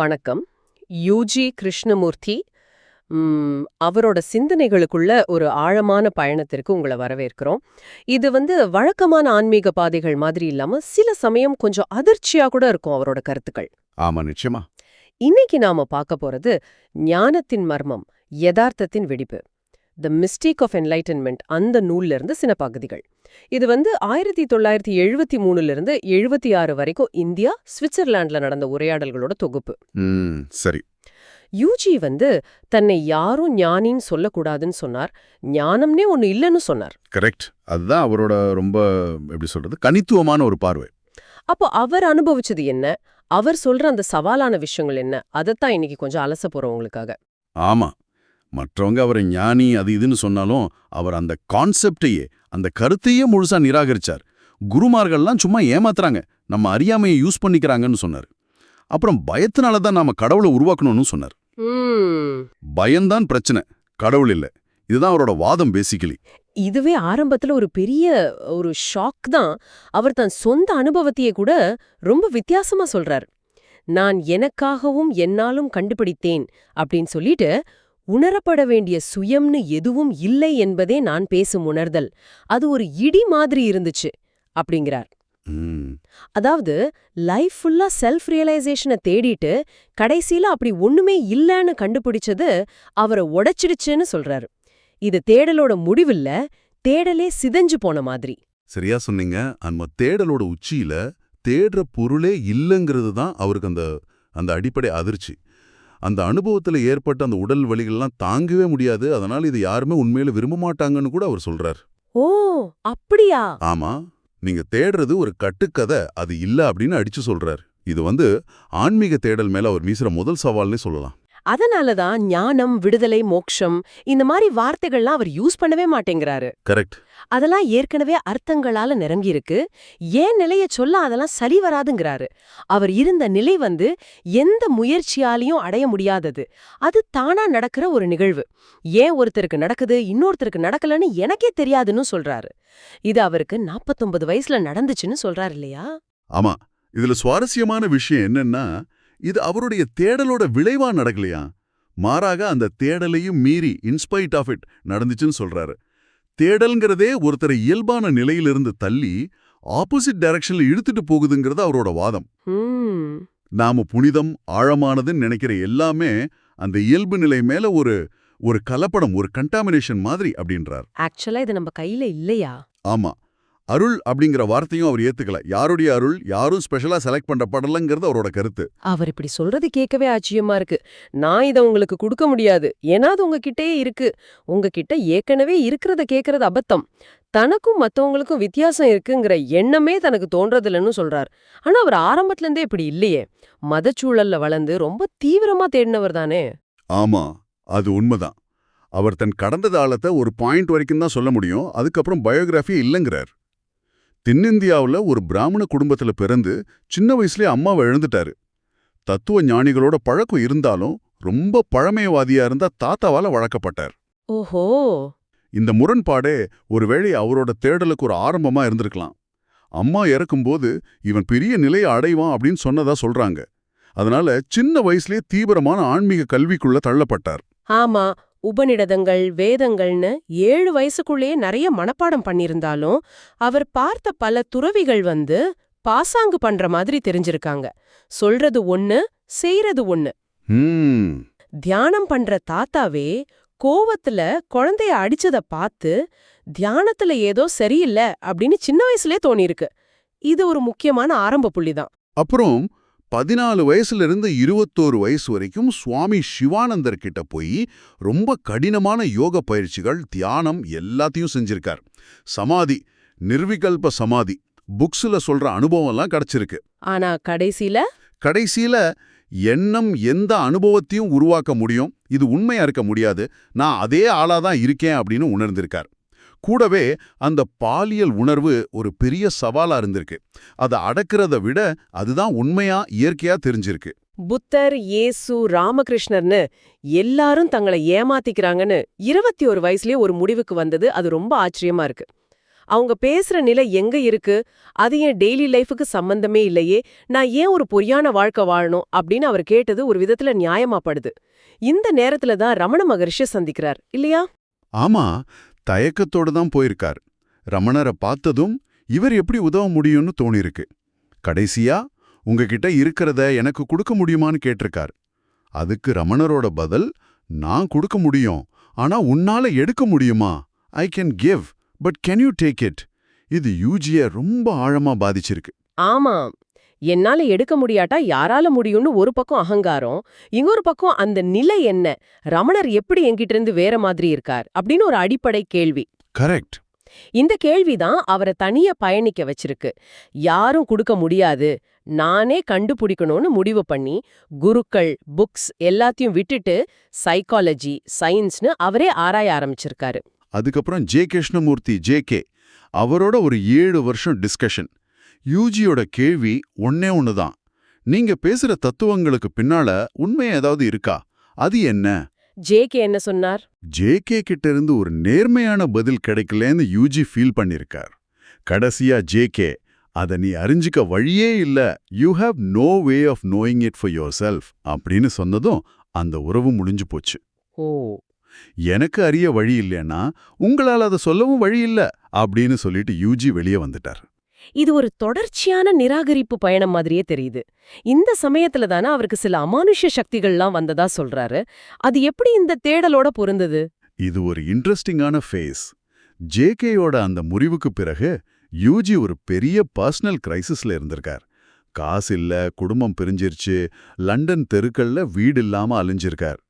வணக்கம். யூஜி கிருஷ்ணமூர்த்தி அவரோட சிந்தனைகளுக்குள்ள ஒரு ஆழமான பயணத்திற்கு உங்களை வரவேற்கிறோம். இது வந்து வழக்கமான ஆன்மீக பாதைகள் மாதிரி இல்லாம சில சமயம் கொஞ்சம் அதிர்ச்சியா கூட இருக்கும் அவரோட கருத்துக்கள். ஆமா நிச்சயமா. இன்னைக்கு நாம பார்க்க போறது ஞானத்தின் மர்மம் யதார்த்தத்தின் வெடிப்பு. த மிஸ்டேக் ஆஃப் என்லைட்டன்மெண்ட் அந்த நூல்ல இருந்து சில பகுதிகள் இது வந்து ஆயிரத்தி தொள்ளாயிரத்தி எழுபத்தி மூணுல இருந்து எழுபத்தி ஆறு வரைக்கும் இந்தியா சுவிட்சர்லாந்துல நடந்த உரையாடல்களோட தொகுப்பு. சரி. யூஜி வந்து தன்னை யாரும் ஞானின்னு சொல்லக்கூடாதுன்னு சொன்னார். ஞானம்னே ஒன்னு இல்லைன்னு சொன்னார். கரெக்ட். அதுதான் அவரோட ரொம்ப எப்படி சொல்றது கனித்துவமான ஒரு பார்வை. அப்போ அவர் அனுபவிச்சது என்ன? அவர் சொல்ற அந்த சவாலான விஷயங்கள் என்ன? அதைத்தான் இன்னைக்கு கொஞ்சம் அலச போறோம் உங்களுக்காக. ஆமா. மற்றவங்க அவரை ஞானி அது இதுன்னு சொன்னாலும் அவர் அந்த கான்செப்டையே அந்த கருத்தையே முழுசா நிராகரிச்சார். குருமார்கள்லாம் சும்மா ஏமாத்துறாங்க. நம்ம அறியாமையை யூஸ் பண்ணிக்கிறாங்கன்னு சொன்னார். அப்புறம் பயத்தினால தான் நாம கடவுளை உருவாக்கணும்னு சொன்னார். பயம்தான் பிரச்சனை. கடவுள் இல்ல. இதுதான் அவரோட வாதம் பேசிக்கலி இதுவே ஆரம்பத்துல ஒரு பெரிய ஒரு ஷாக் தான். அவர் தன் சொந்த அனுபவத்தையே கூட ரொம்ப வித்தியாசமா சொல்றார். நான் எனக்காகவும் என்னாலும் கண்டுபிடித்தேன் அப்படின்னு சொல்லிட்டு உணரப்பட வேண்டிய சுயம்னு எதுவும் இல்லை என்பதே நான் பேசும் உணர்தல். அது ஒரு இடி மாதிரி இருந்துச்சு அப்படிங்கிறார். அதாவது லைஃப் ஃபுல்லா செல்ஃப் ரியலைசேஷனை தேடிட்டு கடைசியில அப்படி ஒண்ணுமே இல்லைன்னு கண்டுபிடிச்சது அவரை உடைச்சிடுச்சுன்னு சொல்றாரு. இது தேடலோட முடிவில்ல தேடலே சிதைஞ்சு போன மாதிரி. சரியா சொன்னீங்க. நம்ம தேடலோட உச்சியில தேடுற பொருளே இல்லைங்கிறது தான் அவருக்கு அந்த அந்த அடிப்படை அதிர்ச்சி. அந்த அனுபவத்துல ஏற்பட்ட அந்த உடல் வலிகள்லாம் தாங்கவே முடியாது. அதனால இது யாருமே உண்மையில விரும்ப மாட்டாங்கன்னு கூட அவர் சொல்றார். ஓ அப்படியா? ஆமா. நீங்க தேடுறது ஒரு கட்டுக்கதை அது இல்ல அப்படின்னு அடிச்சு சொல்றார். இது வந்து ஆன்மீக தேடல் மேல அவர் வீசுற முதல் சவால்னே சொல்லலாம். அதனாலதான் ஞானம் விடுதலை மோக்ஷம் இந்த மாதிரி வார்த்தைகள்லாம் அவர் யூஸ் பண்ணவே மாட்டேங்கிறாரு. கரெக்ட் அதெல்லாம் ஏற்கனவே அர்த்தங்களால நிரம்பியிருக்கு. ஏன் நிலைய சொல்ல அதெல்லாம் சரி வராதுங்கிறாரு. அவர் இருந்த நிலை வந்து எந்த முயற்சியாலையும் அடைய முடியாதது. அது தானா நடக்கிற ஒரு நிகழ்வு. ஏன் ஒருத்தருக்கு நடக்குது இன்னொருத்தருக்கு நடக்கலன்னு எனக்கே தெரியாதுன்னு சொல்றாரு. இது அவருக்கு 49 வயசுல நடந்துச்சுன்னு சொல்றாரு இல்லையா? ஆமா. இதுல சுவாரஸ்யமான விஷயம் என்னன்னா இது அவருடைய தேடலோட விளைவா நடக்கலையா? மாறாக அந்த தேடலையும் மீறி இன்ஸ்பைட் ஆஃப் இட் நடந்துச்சுன்னு சொல்றாரு. தேடல்ங்கிறதே ஒருத்தரை இயல்பான நிலையிலிருந்து தள்ளி ஆப்போசிட் டைரக்ஷன்ல இழுத்துட்டு போகுதுங்கிறது அவரோட வாதம். நாம புனிதம் ஆழமானதுன்னு நினைக்கிற எல்லாமே அந்த இயல்பு நிலை மேல ஒரு ஒரு கலப்படம் ஒரு கண்டாமினேஷன் மாதிரி அப்படின்றார். ஆக்சுவலா இது நம்ம கையில இல்லையா? ஆமா. அருள் அப்படிங்கிற வார்த்தையும் அவர் ஏத்துக்கல. யாருடைய அருள் யாரும் ஸ்பெஷலா செலக்ட் பண்ற படலங்கிறது அவரோட கருத்து. அவர் இப்படி சொல்றது கேட்கவே ஆச்சரியமா இருக்கு. நான் இதை உங்களுக்கு கொடுக்க முடியாது. ஏன்னா அது உங்ககிட்டயே இருக்கு. உங்ககிட்ட ஏற்கனவே இருக்கிறத கேட்கறது அபத்தம். தனக்கும் மத்தவங்களுக்கும் வித்தியாசம் இருக்குங்கிற எண்ணமே தனக்கு தோன்றதில்லைன்னு சொல்றார். ஆனா அவர் ஆரம்பத்துல இருந்தே இப்படி இல்லையே. மதச்சூழல்ல வளர்ந்து ரொம்ப தீவிரமா தேடினவர் தானே. ஆமா அது உண்மைதான். அவர் தன் கடந்த காலத்தை ஒரு பாயிண்ட் வரைக்கும் தான் சொல்ல முடியும். அதுக்கப்புறம் பயோகிராஃபி இல்லைங்கிறார். தென்னிந்தியாவுல ஒரு பிராமண குடும்பத்துல பிறந்து சின்ன வயசுலயே அம்மாவை இழந்துட்டாரு. தத்துவ ஞானிகளோட பழக்கம் இருந்தாலும் ரொம்ப பழமையவாதியா இருந்தா தாத்தாவால வளர்க்கப்பட்டார். ஓஹோ! இந்த முரண்பாடே ஒருவேளை அவரோட தேடலுக்கு ஒரு ஆரம்பமா இருந்திருக்கலாம். அம்மா இறக்கும்போது இவன் பெரிய நிலையை அடைவான் அப்படின்னு சொன்னதா சொல்றாங்க. அதனால சின்ன வயசுலயே தீவிரமான ஆன்மீக கல்விக்குள்ள தள்ளப்பட்டார். ஆமா உபநிடதங்கள் வேதங்கள்னு ஏழு வயசுக்குள்ளேயே நிறைய மனப்பாடம் பண்ணியிருந்தாலும் அவர் பார்த்த பல துறவிகள் வந்து பாசாங்கு பண்ற மாதிரி தெரிஞ்சிருக்காங்க. சொல்றது ஒண்ணு செய்யறது ஒண்ணு. தியானம் பண்ற தாத்தாவே கோவத்துல குழந்தைய அடிச்சத பார்த்து தியானத்துல ஏதோ சரியில்லை அப்படின்னு சின்ன வயசுலயே தோணியிருக்கு. இது ஒரு முக்கியமான ஆரம்ப புள்ளிதான். அப்புறம் பதினாலு வயசுல இருந்து இருபத்தோரு வயசு வரைக்கும் சுவாமி சிவானந்தர் கிட்ட போய் ரொம்ப கடினமான யோக பயிற்சிகள் தியானம் எல்லாத்தையும் செஞ்சிருக்கார். சமாதி நிர்விகல்ப சமாதி புக்ஸ்ல சொல்ற அனுபவம்லாம் கிடைச்சிருக்கு. ஆனா கடைசியில கடைசியில எண்ணம் எந்த அனுபவத்தையும் உருவாக்க முடியும். இது உண்மையா இருக்க முடியாது. நான் அதே ஆளாதான் இருக்கேன் அப்படின்னு உணர்ந்திருக்கார். கூடவே அந்த பாலியல் உணர்வு ஒரு பெரிய சவாலா இருந்திருக்கு. அதை அடக்கிறத விட அதுதான் உண்மையா இயற்கையா தெரிஞ்சிருக்கு. புத்தர் இயேசு ராமகிருஷ்ணர்னு எல்லாரும் தங்களை ஏமாத்திக்கிறாங்கன்னு இருபத்தி ஒரு வயசுலயே ஒரு முடிவுக்கு வந்தது. அது ரொம்ப ஆச்சரியமா இருக்கு. அவங்க பேசுற நிலை எங்க இருக்கு? அது என் டெய்லி லைஃபுக்கு சம்பந்தமே இல்லையே? நான் ஏன் ஒரு பொய்யான வாழ்க்கை வாழணும்? அப்படின்னு அவர் கேட்டது ஒரு விதத்துல நியாயமாப்படுது இந்த நேரத்துல தான் ரமண மகரிஷிய சந்திக்கிறார். இல்லையா? ஆமா. தயக்கத்தோட தான் போயிருக்கார். ரமணரை பார்த்ததும் இவர் எப்படி உதவ முடியும்னு தோணிருக்கு கடைசியா உங்ககிட்ட இருக்கிறத எனக்கு கொடுக்க முடியுமான்னு கேட்டிருக்கார். அதுக்கு ரமணரோட பதில் நான் கொடுக்க முடியும். ஆனா உன்னால எடுக்க முடியுமா? I can give but can you take it இது யூஜிய ரொம்ப ஆழமா பாதிச்சிருக்கு. ஆமா என்னால எடுக்க முடியாட்டா யாரால முடியும்னு ஒரு பக்கம் அகங்காரம் இன்னொரு பக்கம் அந்த நிலை என்ன? ரமணர் எப்படி என்கிட்ட இருந்து வேற மாதிரி இருக்கார்? அப்படின்னு ஒரு அடிப்படை கேள்வி. கரெக்ட். இந்த கேள்விதான் அவரை தனியா பயணிக்க வச்சிருக்கு. யாரும் கொடுக்க முடியாது. நானே கண்டுபிடிக்கணும்னு முடிவு பண்ணி குருக்கள் புக்ஸ் எல்லாத்தையும் விட்டுட்டு சைக்காலஜி சயின்ஸ்னு அவரே ஆராய ஆரம்பிச்சிருக்காரு. அதுக்கப்புறம் ஜே கிருஷ்ணமூர்த்தி ஜே கே. அவரோட ஒரு ஏழு வருஷம் டிஸ்கஷன் யூஜியோட கேள்வி ஒன்னே ஒன்று தான் நீங்க பேசுற தத்துவங்களுக்கு பின்னால உண்மை ஏதாவது இருக்கா? அது என்ன? ஜேகே என்ன சொன்னார்? ஜேகே கிட்ட இருந்து ஒரு நேர்மையான பதில் கிடைக்கலன்னு யூஜி ஃபீல் பண்ணிருக்கார். கடைசியா ஜேகே அத நீ அறிஞ்சிக்க வழியே இல்ல. You have no way of knowing it for yourself அப்படின்னு சொன்னதும் அந்த உறவு முடிஞ்சு போச்சு. ஓ. எனக்கு அறிய வழி இல்லைன்னா உங்களால் அதை சொல்லவும் வழி இல்ல. அப்படின்னு சொல்லிட்டு யூஜி வெளியே வந்துட்டார். இது ஒரு தொடர்ச்சியான நிராகரிப்பு பயணம் மாதிரியே தெரியுது. இந்த சமயத்துல தானே அவருக்கு சில அமானுஷ்ய சக்திகள்லாம் வந்ததா சொல்றாரு. அது எப்படி இந்த தேடலோட பொருந்தது? இது ஒரு இன்ட்ரெஸ்டிங்கான ஃபேஸ். ஜேகேயோட அந்த முறிவுக்கு பிறகு யூஜி ஒரு பெரிய பர்சனல் கிரைசிஸ்ல இருந்திருக்கார். காசு இல்ல குடும்பம் பிரிஞ்சிருச்சு லண்டன் தெருக்கள்ல வீடு இல்லாம அழிஞ்சிருக்கார்.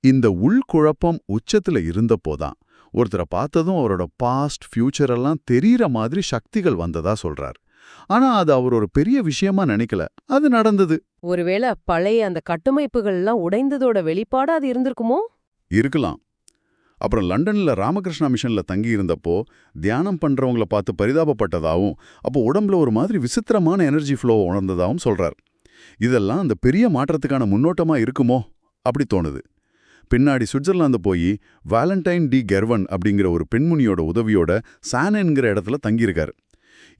இந்த உள்குழப்பம் உச்சத்துல இருந்தப்போதான் ஒருத்தரை பார்த்ததும் அவரோட பாஸ்ட் ஃபியூச்சர் எல்லாம் தெரியற மாதிரி சக்திகள் வந்ததா சொல்றார். ஆனா அது அவர் ஒரு பெரிய விஷயமா நினைக்கல. அது நடந்தது. ஒருவேளை பழைய அந்த கட்டமைப்புகள்லாம் உடைந்ததோட வெளிப்பாடு அது இருந்திருக்குமோ? இருக்கலாம். அப்புறம் லண்டன்ல ராமகிருஷ்ணா மிஷன்ல தங்கி இருந்தப்போ தியானம் பண்றவங்கள பார்த்து பரிதாபப்பட்டதாவும் அப்போ உடம்புல ஒரு மாதிரி விசித்திரமான எனர்ஜி ஃப்ளோ உணர்ந்ததாகவும் சொல்றார். இதெல்லாம் அந்த பெரிய மாற்றத்துக்கான முன்னோட்டமா இருக்குமோ? அப்படி தோணுது. பின்னாடி சுவிட்சர்லாந்து போய் வேலண்டைன் டி கெர்வன் அப்படிங்கிற ஒரு பெண்முனியோட உதவியோட சான் என்கிற இடத்துல தங்கியிருக்கார்.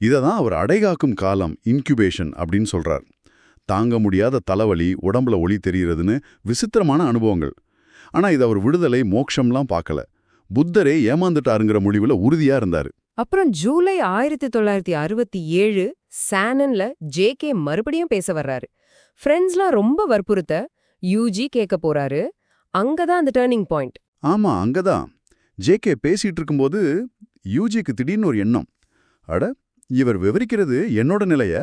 இதை தான் அவர் அடைகாக்கும் காலம் இன்குபேஷன் அப்படின்னு சொல்கிறார் தாங்க முடியாத தலைவலி உடம்புல ஒளி தெரியறதுன்னு விசித்திரமான அனுபவங்கள். ஆனா இது அவர் விடுதலை மோட்சம்லாம் பார்க்கல. புத்தரே ஏமாந்துட்டாருங்கிற முடிவில் உறுதியா இருந்தாரு. அப்புறம் ஜூலை ஆயிரத்தி தொள்ளாயிரத்தி அறுபத்தி ஏழு சானன்ல ஜேகே மறுபடியும் பேச வர்றாரு. ஃப்ரெண்ட்ஸ்லாம் ரொம்ப வற்புறுத்த யூஜி கேட்க போறாரு. அங்கதான் அந்த டேர்னிங் பாயிண்ட் ஆமா அங்கதான். ஜேகே பேசிட்டு இருக்கும்போது யூஜிக்கு திடீர்னு ஒரு எண்ணம். அட இவர் விவரிக்கிறது என்னோட நிலைய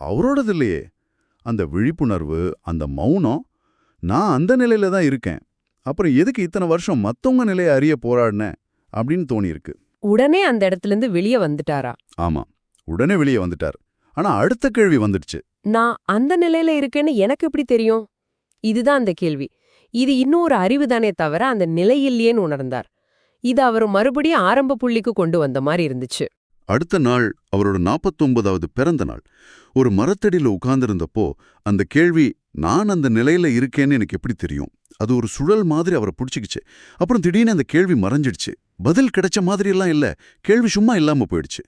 அவரோடது இல்லையே. அந்த விழிப்புணர்வு அந்த மௌனம் நான் அந்த நிலையில தான் இருக்கேன். அப்புறம் எதுக்கு இத்தனை வருஷம் மத்தவங்க நிலையை அறிய போராடினேன் அப்படின்னு தோணியிருக்கு. உடனே அந்த இடத்துல இருந்து வெளியே வந்துட்டாரா? ஆமா உடனே வெளியே வந்துட்டார். ஆனா அடுத்த கேள்வி வந்துடுச்சு. நான் அந்த நிலையில இருக்கேன்னு எனக்கு எப்படி தெரியும்? இதுதான் அந்த கேள்வி. இது இன்னொரு அறிவு தானே தவிர அந்த நிலையில்லையேன்னு உணர்ந்தார். இது அவர் மறுபடியும் ஆரம்ப புள்ளிக்கு கொண்டு வந்த மாதிரி இருந்துச்சு. அடுத்த நாள் அவரோட நாற்பத்தொன்பதாவது பிறந்த நாள். ஒரு மரத்தடியில் உட்கார்ந்திருந்தப்போ அந்த கேள்வி நான் அந்த நிலையில இருக்கேன்னு எனக்கு எப்படி தெரியும்? அது ஒரு சுழல் மாதிரி அவரை பிடிச்சிக்கிச்சு. அப்புறம் திடீர்னு அந்த கேள்வி மறைஞ்சிடுச்சு. பதில் கிடைச்ச மாதிரியெல்லாம் இல்ல. கேள்வி சும்மா இல்லாம போயிடுச்சு.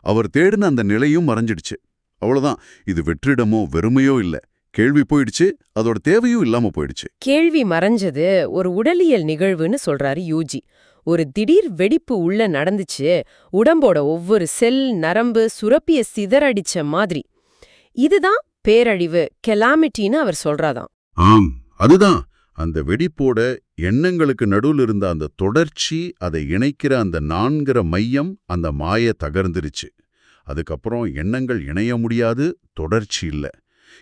அவர் தேடின அந்த நிலையும் மறைஞ்சிடுச்சு. அவ்வளவுதான். இது வெற்றிடமோ வெறுமையோ இல்ல. கேள்வி போயிடுச்சு அதோட தேவையும் இல்லாம போயிடுச்சு. கேள்வி மறைஞ்சது ஒரு உடலியல் நிகழ்வுன்னு சொல்றாரு யூஜி. ஒரு திடீர் வெடிப்பு உள்ள நடந்துச்சு உடம்போட ஒவ்வொரு செல் நரம்பு சுரப்பிய சிதறடிச்ச மாதிரி. இதுதான் பேரழிவு கெலாமிட்டின்னு அவர் சொல்றாதாம் ஆம் அதுதான். அந்த வெடிப்போட எண்ணங்களுக்கு நடுவில் இருந்த அந்த தொடர்ச்சி அதை இணைக்கிற அந்த நான்கிற மையம் அந்த மாய தகர்ந்துருச்சு. அதுக்கப்புறம் எண்ணங்கள் இணைய முடியாது தொடர்ச்சி இல்ல.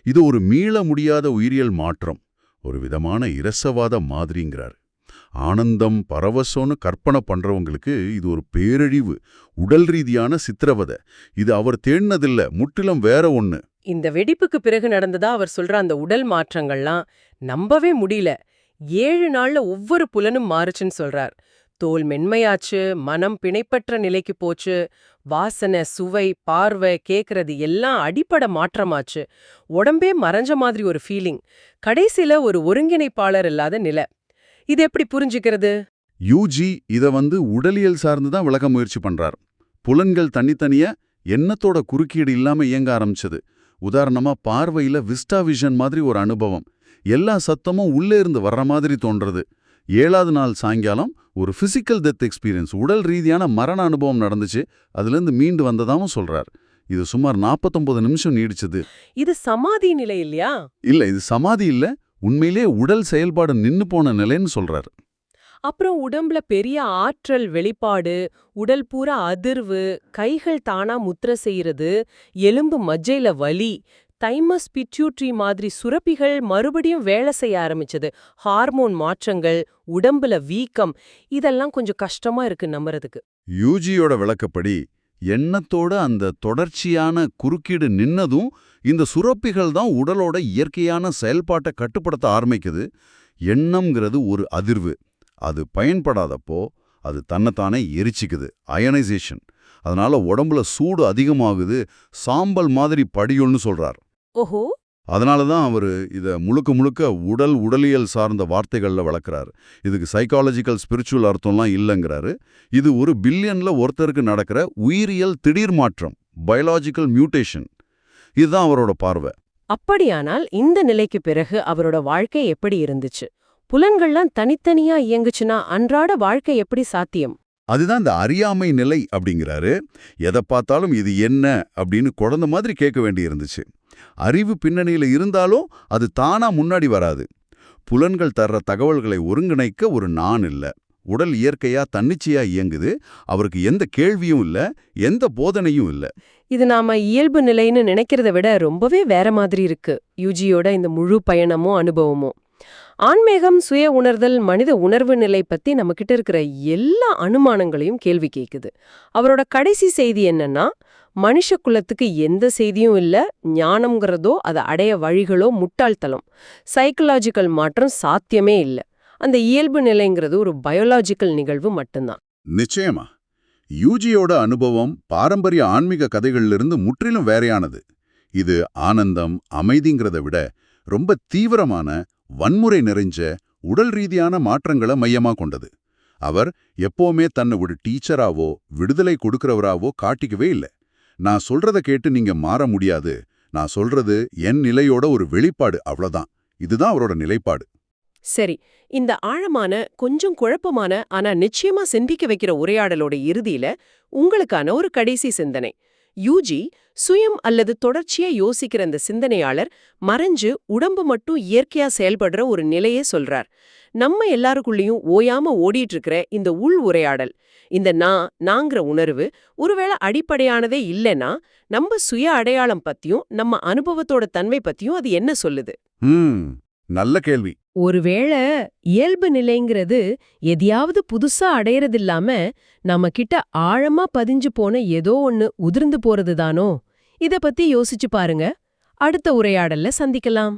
இது ஒரு மீள முடியாத உயிரியல் மாற்றம் ஒரு விதமான இரசவாத மாதிரிங்கிறார். ஆனந்தம் பரவசம்னு கற்பனை பண்றவங்களுக்கு இது ஒரு பேரழிவு உடல் ரீதியான சித்திரவதை. இது அவர் தேடினதில்ல முற்றிலும் வேற ஒண்ணு. இந்த வெடிப்புக்கு பிறகு நடந்ததா அவர் சொல்ற அந்த உடல் மாற்றங்கள்லாம் நம்பவே முடியல. ஏழு நாள்ல ஒவ்வொரு புலனும் மாறுச்சுன்னு சொல்றார். தோல் மென்மையாச்சு மனம் பிணைப்பற்ற நிலைக்கு போச்சு வாசனை சுவை பார்வை கேக்குறது எல்லாம் அடிப்படை மாற்றமாச்சு. உடம்பே மறைஞ்ச மாதிரி ஒரு ஃபீலிங் கடைசில ஒரு ஒருங்கிணைப்பாளர் இல்லாத நிலை. இது எப்படி புரிஞ்சுக்கிறது? யூஜி இத வந்து உடலியல் சார்ந்து தான் விளக்க முயற்சி பண்றார். புலன்கள் தனித்தனியா எண்ணத்தோட குறுக்கீடு இல்லாம இயங்க ஆரம்பிச்சது. உதாரணமா பார்வையில விஸ்டா விஷன் மாதிரி ஒரு அனுபவம். எல்லா சத்தமும் உள்ளே இருந்து வர்ற மாதிரி தோன்றது. ஏழாவது நாள் சாயங்காலம் ஒரு பிசிக்கல் டெத் எக்ஸ்பீரியன்ஸ் உடல் ரீதியான மரண அனுபவம் நடந்துச்சு. அதுலேருந்து மீண்டு வந்ததாவும் சொல்றார். இது சுமார் 49 நிமிஷம் நீடிச்சது. இது சமாதி நிலை இல்லையா? இல்ல இது சமாதி இல்ல. உண்மையிலே உடல் செயல்பாடு நின்னு போன நிலைன்னு சொல்றாரு. அப்புறம் உடம்புல பெரிய ஆற்றல் வெளிப்பாடு உடல் பூரா அதிர்வு கைகள் தானா முத்திர செய்யறது எலும்பு மஜ்ஜையில வலி தைமஸ் பிட்யூட்ரி மாதிரி சுரப்பிகள் மறுபடியும் வேலை செய்ய ஆரம்பிச்சது. ஹார்மோன் மாற்றங்கள் உடம்புல வீக்கம் இதெல்லாம் கொஞ்சம் கஷ்டமா இருக்கு நம்புறதுக்கு. யூஜியோட விளக்கப்படி எண்ணத்தோட அந்த தொடர்ச்சியான குறுக்கீடு நின்னதும் இந்த சுரப்பிகள் தான் உடலோட இயற்கையான செயல்பாட்டை கட்டுப்படுத்த ஆரம்பிக்குது. எண்ணம்ங்கிறது ஒரு அதிர்வு. அது பயன்படாதப்போ அது தன்னைத்தானே எரிச்சிக்குது. அயனைசேஷன். அதனால உடம்புல சூடு அதிகமாகுது. சாம்பல் மாதிரி படியுள்னு சொல்றார். ஓஹோ. அதனால தான் அவர் இதை முழுக்க முழுக்க உடல் உடலியல் சார்ந்த வார்த்தைகளில் வளர்க்குறாரு. இதுக்கு சைக்காலஜிக்கல் ஸ்பிரிச்சுவல் அர்த்தம்லாம் இல்லைங்கிறாரு. இது ஒரு பில்லியன்ல ஒருத்தருக்கு நடக்கிற உயிரியல் திடீர் மாற்றம் பயாலாஜிக்கல் மியூட்டேஷன் இதுதான் அவரோட பார்வை. அப்படியானால் இந்த நிலைக்கு பிறகு அவரோட வாழ்க்கை எப்படி இருந்துச்சு? புலன்கள்லாம் தனித்தனியா இயங்குச்சுன்னா அன்றாட வாழ்க்கை எப்படி சாத்தியம்? அதுதான் இந்த அறியாமை நிலை அப்படிங்கிறாரு. எதை பார்த்தாலும் இது என்ன அப்படின்னு குழந்த மாதிரி கேட்க வேண்டி இருந்துச்சு அறிவு பின்னணியில இருந்தாலும் அது தானா முன்னாடி வராது. புலன்கள் தர்ற தகவல்களை ஒருங்கிணைக்க ஒரு நான் இல்ல. உடல் இயற்கையா தன்னிச்சையா இயங்குது. அவருக்கு எந்த கேள்வியும் இல்ல எந்த போதனையும் இல்ல. இது நாம இயல்பு நிலைன்னு நினைக்கிறத விட ரொம்பவே வேற மாதிரி இருக்கு. யூஜியோட இந்த முழு பயணமும் அனுபவமும். ஆன்மீகம் சுய உணர்தல் மனித உணர்வு நிலை பத்தி நம்மகிட்ட இருக்கிற எல்லா அனுமானங்களையும் கேள்வி கேக்குது. அவரோட கடைசி செய்தி என்னன்னா மனுஷ குலத்துக்கு எந்த செய்தியும் இல்ல ஞானம்ங்கிறதோ அதை அடைய வழிகளோ முட்டாள்தலம் சைக்கலாஜிக்கல் மாற்றம் சாத்தியமே இல்ல. அந்த இயல்பு நிலைங்கிறது ஒரு பயோலாஜிக்கல் நிகழ்வு மட்டும்தான். நிச்சயமா. யூஜியோட அனுபவம் பாரம்பரிய ஆன்மீக கதைகளிலிருந்து முற்றிலும் வேறையானது. இது ஆனந்தம் அமைதிங்கிறத விட ரொம்ப தீவிரமான வன்முறை நிறைஞ்ச உடல் ரீதியான மாற்றங்களை மையமா கொண்டது. அவர் எப்பவுமே தன்னை ஒரு டீச்சராவோ விடுதலை கொடுக்கறவராவோ காட்டிக்கவே இல்லை. நான் சொல்றத கேட்டு நீங்க மாற முடியாது. நான் சொல்றது என் நிலையோட ஒரு வெளிப்பாடு அவ்வளவுதான். இதுதான் அவரோட நிலைப்பாடு. சரி இந்த ஆழமான கொஞ்சம் குழப்பமான ஆனா நிச்சயமா சிந்திக்க வைக்கிற உரையாடலோட இறுதியில உங்களுக்கான ஒரு கடைசி சிந்தனை. யூஜி சுயம் அல்லது தொடர்ச்சியா யோசிக்கிற அந்த சிந்தனையாளர் மறைஞ்சு உடம்பு மட்டும் இயற்கையா செயல்படுற ஒரு நிலையே சொல்றார். நம்ம எல்லாருக்குள்ளேயும் ஓயாம ஓடிட்டு இருக்கிற இந்த உள் உரையாடல் இந்த நான் நாங்கிற உணர்வு ஒருவேளை அடிப்படையானதே இல்லைன்னா நம்ம சுய அடையாளம் பத்தியும் நம்ம அனுபவத்தோட தன்மை பத்தியும் அது என்ன சொல்லுது? நல்ல கேள்வி. ஒருவேளை இயல்பு நிலைங்கிறது எதையாவது புதுசா அடையறதில்லாம நம்ம கிட்ட ஆழமா பதிஞ்சு போன ஏதோ ஒண்ணு உதிர்ந்து போறதுதானோ? இத பத்தி யோசிச்சு பாருங்க. அடுத்த உரையாடல்ல சந்திக்கலாம்.